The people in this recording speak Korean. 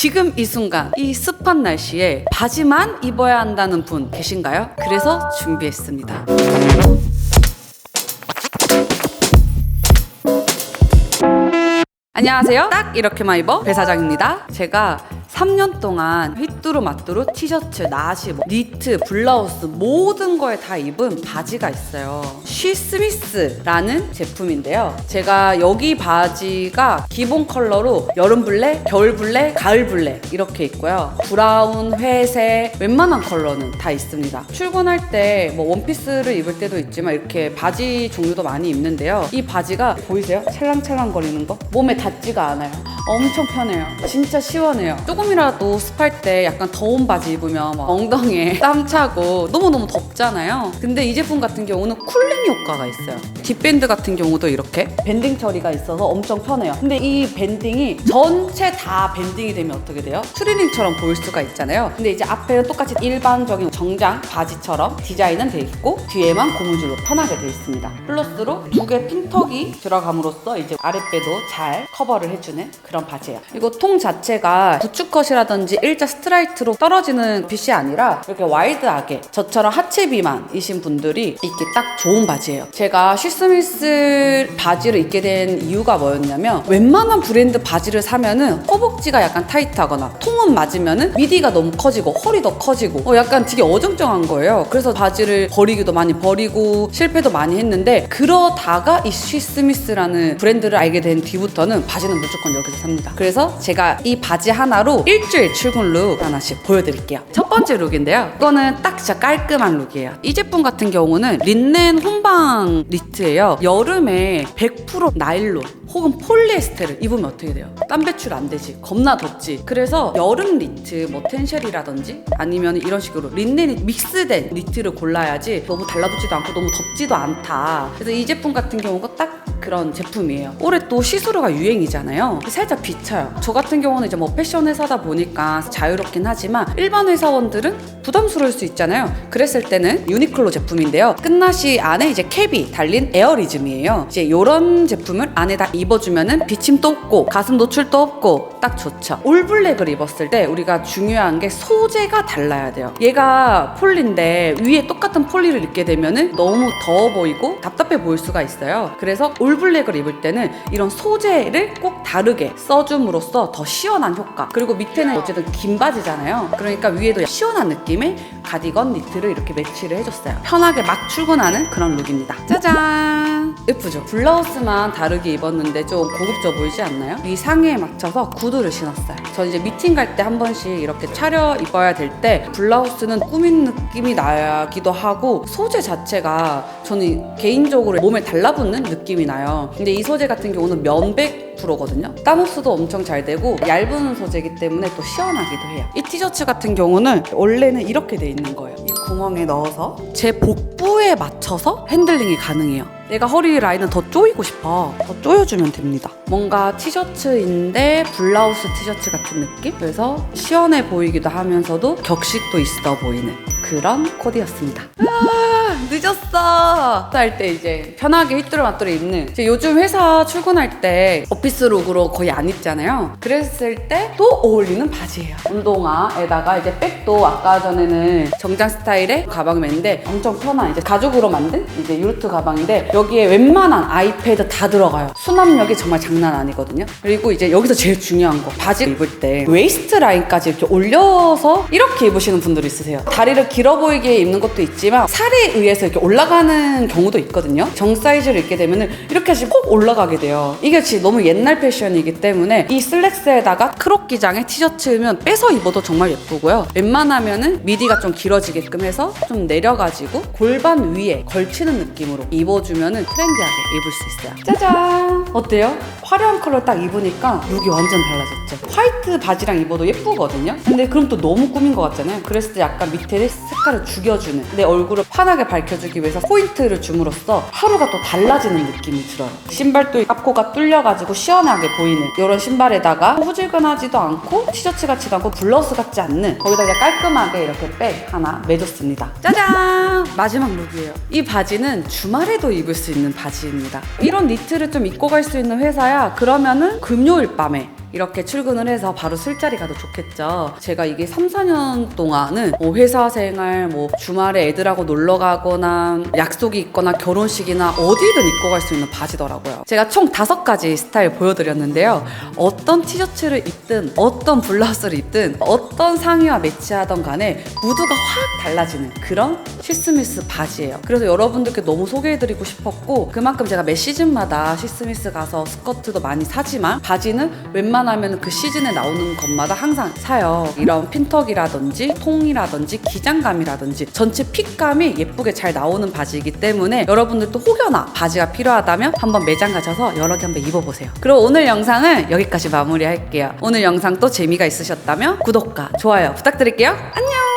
지금 이 순간 이 습한 날씨에 바지만 입어야 한다는 분 계신가요? 그래서 준비했습니다. 안녕하세요. 딱 이렇게만 입어 배 사장입니다. 제가 3년 동안 휘뚜루 마뚜루 티셔츠, 나시, 뭐 니트, 블라우스 모든 거에 다 입은 바지가 있어요. 쉬 스미스라는 제품인데요. 제가 여기 바지가 기본 컬러로 여름 블랙, 겨울 블랙, 가을 블랙 이렇게 있고요. 브라운, 회색, 웬만한 컬러는 다 있습니다. 출근할 때 뭐 원피스를 입을 때도 있지만 이렇게 바지 종류도 많이 입는데요. 이 바지가 보이세요? 찰랑찰랑 거리는 거? 몸에 닿지가 않아요. 엄청 편해요. 진짜 시원해요. 조금 이라도 습할 때 약간 더운 바지 입으면 막 엉덩이에 땀 차고 너무너무 덥잖아요. 근데 이 제품 같은 경우는 쿨링 효과가 있어요. 뒷밴드 같은 경우도 이렇게 밴딩 처리가 있어서 엄청 편해요. 근데 이 밴딩이 전체 다 밴딩이 되면 어떻게 돼요? 추리닝처럼 보일 수가 있잖아요. 근데 이제 앞에는 똑같이 일반적인 정장 바지처럼 디자인은 돼 있고 뒤에만 고무줄로 편하게 돼 있습니다. 플러스로 두 개 핀턱이 들어감으로써 이제 아랫배도 잘 커버를 해주는 그런 바지예요. 이거 통 자체가 부 츠컷이라든지 일자 스트라이트로 떨어지는 핏이 아니라 이렇게 와이드하게 저처럼 하체 비만이신 분들이 입기 딱 좋은 바지예요. 제가 쉬스미스 바지를 입게 된 이유가 뭐였냐면 웬만한 브랜드 바지를 사면은 허벅지가 약간 타이트하거나 통은 맞으면은 미디가 너무 커지고 허리도 커지고 어, 약간 되게 어정쩡한 거예요. 그래서 바지를 버리기도 많이 버리고 실패도 많이 했는데 그러다가 이 쉬스미스라는 브랜드를 알게 된 뒤부터는 바지는 무조건 여기서 삽니다. 그래서 제가 이 바지 하나로 일주일 출근 룩 하나씩 보여드릴게요. 첫 번째 룩인데요. 이거는 딱 진짜 깔끔한 룩이에요. 이 제품 같은 경우는 린넨 혼방 니트예요. 여름에 100% 나일론 혹은 폴리에스테를 입으면 어떻게 돼요? 땀 배출 안 되지. 겁나 덥지. 그래서 여름 니트 뭐 텐쉘이라든지 아니면 이런 식으로 린넨이 믹스된 니트를 골라야지 너무 달라붙지도 않고 너무 덥지도 않다. 그래서 이 제품 같은 경우가 딱 그런 제품이에요. 올해 또 시스루가 유행이잖아요. 살짝 비쳐요. 저 같은 경우는 이제 뭐 패션 회사다 보니까 자유롭긴 하지만 일반 회사원들은 부담스러울 수 있잖아요. 그랬을 때는 유니클로 제품인데요. 끝나시 안에 이제 캡이 달린 에어리즘이에요. 이제 이런 제품을 안에다 입어주면은 비침도 없고 가슴 노출도 없고 딱 좋죠. 올블랙을 입었을 때 우리가 중요한 게 소재가 달라야 돼요. 얘가 폴리인데 위에 똑같은 폴리를 입게 되면은 너무 더워 보이고 답답해 보일 수가 있어요. 그래서 올 블랙을 입을 때는 이런 소재를 꼭 다르게 써줌으로써 더 시원한 효과. 그리고 밑에는 어쨌든 긴 바지잖아요. 그러니까 위에도 시원한 느낌의 가디건 니트를 이렇게 매치를 해줬어요. 편하게 막 출근하는 그런 룩입니다. 짜잔! 예쁘죠? 블라우스만 다르게 입었는데 좀 고급져 보이지 않나요? 이 상의에 맞춰서 구두를 신었어요. 저 이제 미팅 갈 때 한 번씩 이렇게 차려 입어야 될 때 블라우스는 꾸민 느낌이 나기도 하고 소재 자체가 저는 개인적으로 몸에 달라붙는 느낌이 나요. 근데 이 소재 같은 경우는 면백 프로거든요. 땀 흡수도 엄청 잘 되고 얇은 소재이기 때문에 또 시원하기도 해요. 이 티셔츠 같은 경우는 원래는 이렇게 돼 있는 거예요. 이 구멍에 넣어서 제 복부에 맞춰서 핸들링이 가능해요. 내가 허리 라인은 더 조이고 싶어. 더 조여주면 됩니다. 뭔가 티셔츠인데 블라우스 티셔츠 같은 느낌? 그래서 시원해 보이기도 하면서도 격식도 있어 보이는 그런 코디였습니다. 아, 늦었어. 할 때 이제 편하게 휘뚜루마뚜루 입는 요즘 회사 출근할 때 오피스룩으로 거의 안 입잖아요. 그랬을 때 또 어울리는 바지예요. 운동화에다가 이제 백도 아까 전에는 정장 스타일의 가방맨인데 엄청 편한 이제 가죽으로 만든 이제 유르트 가방인데 여기에 웬만한 아이패드 다 들어가요. 수납력이 정말 장난 아니거든요. 그리고 이제 여기서 제일 중요한 거 바지 입을 때 웨이스트 라인까지 이렇게 올려서 이렇게 입으시는 분들이 있으세요. 다리를 길어 보이게 입는 것도 있지만 살에 의해 서 이렇게 올라가는 경우도 있거든요. 정 사이즈를 입게 되면은 이렇게 폭 올라가게 돼요. 이게 진짜 너무 옛날 패션이기 때문에 이 슬랙스에다가 크롭 기장의 티셔츠면 빼서 입어도 정말 예쁘고요. 웬만하면은 미디가 좀 길어지게끔 해서 좀 내려가지고 골반 위에 걸치는 느낌으로 입어주면은 트렌디하게 입을 수 있어요. 짜잔! 어때요? 화려한 컬러 딱 입으니까 룩이 완전 달라졌죠. 화이트 바지랑 입어도 예쁘거든요. 근데 그럼 또 너무 꾸민 것 같잖아요. 그랬을 때 약간 밑에 색깔을 죽여주는 내 얼굴을 환하게 밝 혀주기 위해서 포인트를 줌으로써 하루가 또 달라지는 느낌이 들어요. 신발도 앞코가 뚫려가지고 시원하게 보이는 이런 신발에다가 후질근하지도 않고 티셔츠 같지도 않고 블러스 같지 않는 거기다 그냥 깔끔하게 이렇게 백 하나 매줬습니다. 짜잔! 마지막 룩이에요. 이 바지는 주말에도 입을 수 있는 바지입니다. 이런 니트를 좀 입고 갈 수 있는 회사야 그러면은 금요일 밤에 이렇게 출근을 해서 바로 술자리 가도 좋겠죠. 제가 이게 3, 4년 동안은 뭐 회사 생활, 뭐 주말에 애들하고 놀러 가거나 약속이 있거나 결혼식이나 어디든 입고 갈 수 있는 바지더라고요. 제가 총 다섯 가지 스타일 보여드렸는데요. 어떤 티셔츠를 입든 어떤 블라우스를 입든 어떤 상의와 매치하던 간에 무드가 확 달라지는 그런 시스미스 바지예요. 그래서 여러분들께 너무 소개해드리고 싶었고 그만큼 제가 매 시즌마다 시스미스 가서 스커트도 많이 사지만 바지는 웬만 하면 그 시즌에 나오는 것마다 항상 사요. 이런 핀턱이라든지 통이라든지 기장감이라든지 전체 핏감이 예쁘게 잘 나오는 바지이기 때문에 여러분들도 혹여나 바지가 필요하다면 한번 매장 가셔서 여러 개 한번 입어보세요. 그럼 오늘 영상은 여기까지 마무리할게요. 오늘 영상 또 재미가 있으셨다면 구독과 좋아요 부탁드릴게요. 안녕!